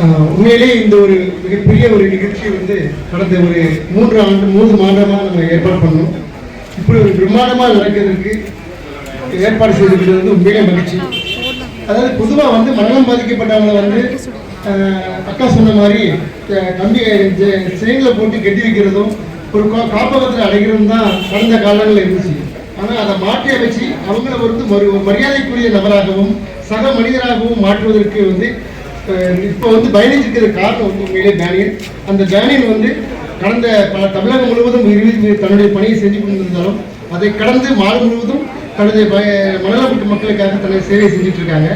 உண்மையிலே உண்மையிலேயே இந்த ஒரு மிகப்பெரிய ஒரு நிகழ்ச்சி வந்து கடந்த ஒரு மூன்று ஆண்டு மூன்று மாதமாக நம்ம ஏற்பாடு பண்ணோம். இப்படி ஒரு பிரம்மாண்டமாக நடக்கிறதுக்கு ஏற்பாடு செய்திருக்கிறது வந்து உண்மையிலே மகிழ்ச்சி. அதாவது பொதுவாக வந்து மரணம் பாதிக்கப்பட்டவங்களை வந்து ஆஹ் அக்கா சொன்ன மாதிரி கம்பி செயலில் போட்டு கட்டி வைக்கிறதும் ஒரு காப்பகத்தில் அடைகிறதும் தான் கடந்த காலங்களில் இருந்துச்சு. ஆனால் அதை மாற்றி அமைச்சு அவங்கள வந்து மறு ஒரு மரியாதைக்குரிய நபராகவும் சக மனிதராகவும் மாற்றுவதற்கு வந்து இப்போ வந்து பயணிச்சிருக்கிற காரணம் வந்து உண்மையிலே பேனியன் அந்த பேனியன் வந்து கடந்த பல தமிழகம் முழுவதும் தன்னுடைய பணியை செஞ்சு கொண்டிருந்தாலும் அதை கடந்து மாடு முழுவதும் தனது ப- மணலப்பட்டு மக்களுக்காக தன்னுடைய சேவை செஞ்சுட்டு இருக்காங்க.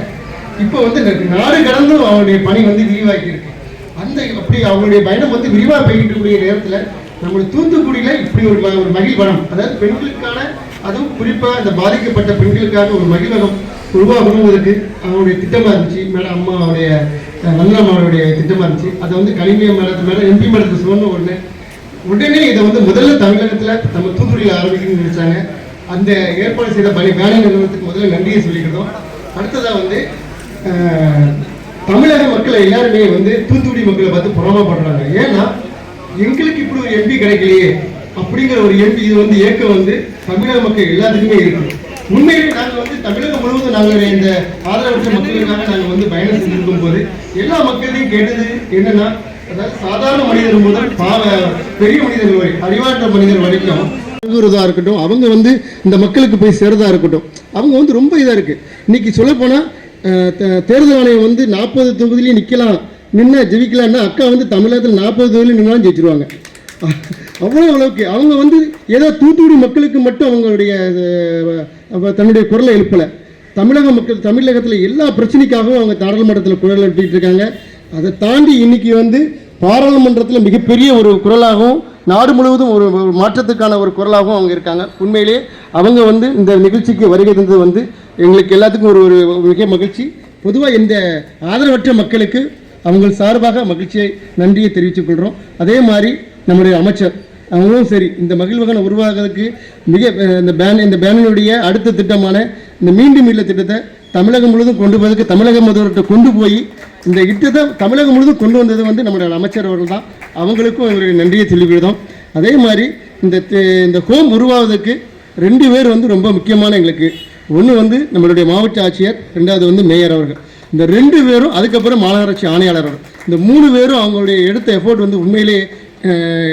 இப்போ வந்து நாடு கடந்தும் அவருடைய பணி வந்து விரிவாக்கி இருக்கு. அந்த அப்படி அவங்களுடைய பயணம் வந்து விரிவாக போய்கிட்டு இருக்கக்கூடிய நேரத்தில் நம்மளுடைய தூத்துக்குடியில் இப்படி ஒரு ஒரு மகிழ்வனம் அதாவது பெண்களுக்கான அதுவும் குறிப்பாக இந்த பாதிக்கப்பட்ட பெண்களுக்காக ஒரு மகிழ்வனம் உருவாகணுங்கிறதுக்கு அவங்களுடைய திட்டமாக இருந்துச்சு. மேடம் அம்மாவுடைய அஹ், அவருடைய திட்டமாக இருந்துச்சு. அதை வந்து கனிமைய மரத்து மேலே எம்பி மரத்து சொன்ன உடனே உடனே இதை வந்து முதல்ல தமிழகத்தில் நம்ம தூத்துக்குடியில் ஆரம்பிக்கணும்னு நினைச்சாங்க. அந்த ஏற்பாடு செய்த பணி வேலை நிறுவனத்துக்கு முதல்ல நன்றியை சொல்லிக்கிறோம். அடுத்ததாக வந்து தமிழக மக்களை எல்லாருமே வந்து தூத்துக்குடி மக்களை பார்த்து புறமாப்படுறாங்க. ஏன்னா எங்களுக்கு இப்படி ஒரு எம்பி கிடைக்கலையே அப்படிங்கிற ஒரு எம்பி இது வந்து இயக்கம் வந்து தமிழக மக்கள் எல்லாத்துக்குமே இருக்கு உண்மையிலே நாங்கள் வந்து தமிழகம் முழுவதும் நாங்கள் இந்த ஆதரவற்ற மக்களுக்காக நாங்கள் வந்து பயணம் செஞ்சிருக்கும் போது எல்லா மக்களையும் கேட்டது என்னன்னா அதாவது சாதாரண மனிதர் முதல் பாவ பெரிய மனிதர்கள் வரை அறிவாற்ற மனிதர் வரைக்கும் அணுகுறதா இருக்கட்டும் அவங்க வந்து இந்த மக்களுக்கு போய் சேரதா இருக்கட்டும் அவங்க வந்து ரொம்ப இதா இருக்கு. இன்னைக்கு சொல்லப்போனா தேர்தல் ஆணையம் வந்து நாற்பது தொகுதியிலையும் நிக்கலாம் நின்று ஜெயிக்கலாம்னா அக்கா வந்து தமிழகத்தில் நாற்பது தொகுதியிலும் நின்னாலும் ஜெயிச்சிருவாங்க. அவ்வளோ அளவுக்கு. அவங்க வந்து ஏதோ தூத்துக்குடி மக்களுக்கு மட்டும் அவங்களுடைய தன்னுடைய குரலை எழுப்பலை. தமிழக மக்கள் தமிழகத்தில் எல்லா பிரச்சனைக்காகவும் அவங்க நாடாளுமன்றத்தில் குரல் எழுப்பிட்டு இருக்காங்க. அதை தாண்டி இன்னைக்கு வந்து பாராளுமன்றத்தில் மிகப்பெரிய ஒரு குரலாகவும் நாடு முழுவதும் ஒரு ஒரு மாற்றத்துக்கான ஒரு குரலாகவும் அவங்க இருக்காங்க. உண்மையிலே அவங்க வந்து இந்த நிகழ்ச்சிக்கு வருகை தந்தது வந்து எங்களுக்கு எல்லாத்துக்கும் ஒரு ஒரு மிக மகிழ்ச்சி. பொதுவாக இந்த ஆதரவற்ற மக்களுக்கு அவங்க சார்பாக மகிழ்ச்சியை நன்றியை தெரிவித்துக் கொள்கிறோம் அதே மாதிரி நம்முடைய அமைச்சர். அவங்களும் சரி இந்த மகிழ்வகனை உருவாக்குறதுக்கு மிக இந்த பேன் இந்த பேனினுடைய அடுத்த திட்டமான இந்த மீண்டும் இல்ல திட்டத்தை தமிழகம் முழுவதும் கொண்டு போவதற்கு தமிழக முதல்வர்கிட்ட கொண்டு போய் இந்த இட்டத்தை தமிழகம் முழுவதும் கொண்டு வந்தது வந்து நம்முடைய அமைச்சர் அவர்கள் தான். அவங்களுக்கும் எங்களுடைய நன்றியை தெரிவிக்கிறோம் அதே மாதிரி இந்த இந்த ஹோம் உருவாவதற்கு ரெண்டு பேர் வந்து ரொம்ப முக்கியமான எங்களுக்கு. ஒன்று வந்து நம்மளுடைய மாவட்ட ஆட்சியர் ரெண்டாவது வந்து மேயர் அவர்கள். இந்த ரெண்டு பேரும் அதுக்கப்புறம் மாநகராட்சி ஆணையாளர் அவர்கள். இந்த மூணு பேரும் அவங்களுடைய எடுத்த எஃபோர்ட் வந்து உண்மையிலே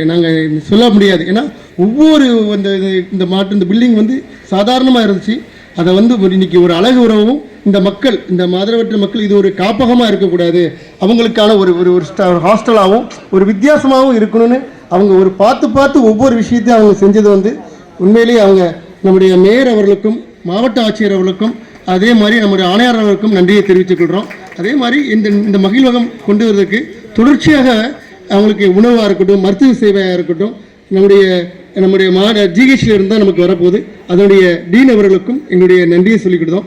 நாங்கள் சொல்ல முடியாது. ஏன்னா ஒவ்வொரு இந்த இது- இந்த மாட்டு இந்த பில்டிங் வந்து சாதாரணமாக இருந்துச்சு. அதை வந்து ஒரு இன்னைக்கு ஒரு அழகு உறவும் இந்த மக்கள் இந்த மாதரவற்ற மக்கள் இது ஒரு காப்பகமாக இருக்கக்கூடாது. அவங்களுக்கான ஒரு ஒரு ஒரு ஹாஸ்டலாகவும் ஒரு வித்தியாசமாகவும் இருக்கணும்னு அவங்க ஒரு பார்த்து பார்த்து ஒவ்வொரு விஷயத்தையும் அவங்க செஞ்சது வந்து உண்மையிலேயே அவங்க நம்முடைய மேயர் அவர்களுக்கும் மாவட்ட ஆட்சியர் அவர்களுக்கும் அதே மாதிரி நம்முடைய ஆணையாளர் அவர்களுக்கும் நன்றியை தெரிவித்துக் கொள்கிறோம் அதே மாதிரி இந்த இந்த மகிழ்வகம் கொண்டு வருவதற்கு தொடர்ச்சியாக அவங்களுக்கு உணவாக இருக்கட்டும் மருத்துவ சேவையாக இருக்கட்டும் நம்முடைய நம்முடைய மாட ஜிஹெச்சில் இருந்தால் நமக்கு வரப்போகுது. அதனுடைய டீன் அவர்களுக்கும் எங்களுடைய நன்றியை சொல்லிக்கிட்டோம்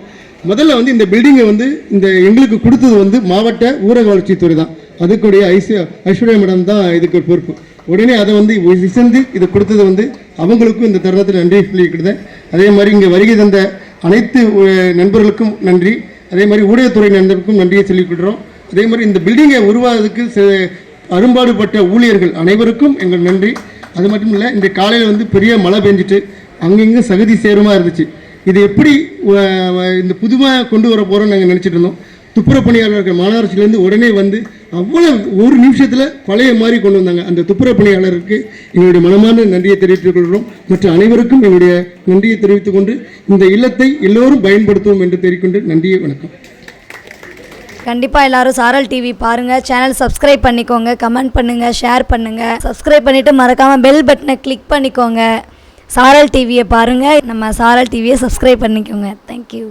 முதல்ல வந்து இந்த பில்டிங்கை வந்து இந்த எங்களுக்கு கொடுத்தது வந்து மாவட்ட ஊரக வளர்ச்சித்துறை தான். அதுக்குடைய ஐஸ்வ ஐஸ்வர்யா மேடம் தான் இதுக்கு பொறுப்பு. உடனே அதை வந்து விசந்து இதை கொடுத்தது வந்து அவங்களுக்கும் இந்த தருணத்தில் நன்றி சொல்லிக்கிட்டேன் அதே மாதிரி இங்கே வருகை தந்த அனைத்து நண்பர்களுக்கும் நன்றி. அதே மாதிரி ஊடகத்துறை நண்பர்களுக்கும் நன்றியை சொல்லிக்கிடுறோம் அதே மாதிரி இந்த பில்டிங்கை உருவாகிறதுக்கு அரும்பாடுபட்ட ஊழியர்கள் அனைவருக்கும் எங்கள் நன்றி. அது மட்டும் இல்லை இந்த காலையில் வந்து பெரிய மழை பெஞ்சிட்டு அங்கங்கே சகதி சேருமா இருந்துச்சு. இது எப்படி இந்த புதுமையாக கொண்டு வர போகிறோம்னு நாங்கள் நினச்சிட்டு இருந்தோம். துப்புரவு பணியாளர்கள் மாநகராட்சியிலேருந்து உடனே வந்து அவ்வளோ ஒரு நிமிஷத்தில் பழைய மாதிரி கொண்டு வந்தாங்க. அந்த துப்புரவு பணியாளருக்கு எங்களுடைய மனமான நன்றியை தெரிவித்துக் கொள்கிறோம். மற்ற அனைவருக்கும் எங்களுடைய நன்றியை தெரிவித்துக் கொண்டு இந்த இல்லத்தை எல்லோரும் பயன்படுத்துவோம் என்று தெரிவிக்கொண்டு நன்றியை வணக்கம். கண்டிப்பாக எல்லாரும் சாரல் டிவி பாருங்கள் சேனல் சப்ஸ்கிரைப் பண்ணிக்கோங்க. கமெண்ட் பண்ணுங்கள் ஷேர் பண்ணுங்கள் சப்ஸ்கிரைப் பண்ணிவிட்டு மறக்காமல் பெல் பட்டனை கிளிக் பண்ணிக்கோங்க. சாரல் டிவியை பாருங்கள் நம்ம சாரல் டிவியை சப்ஸ்கிரைப் பண்ணிக்கோங்க. தேங்க்யூ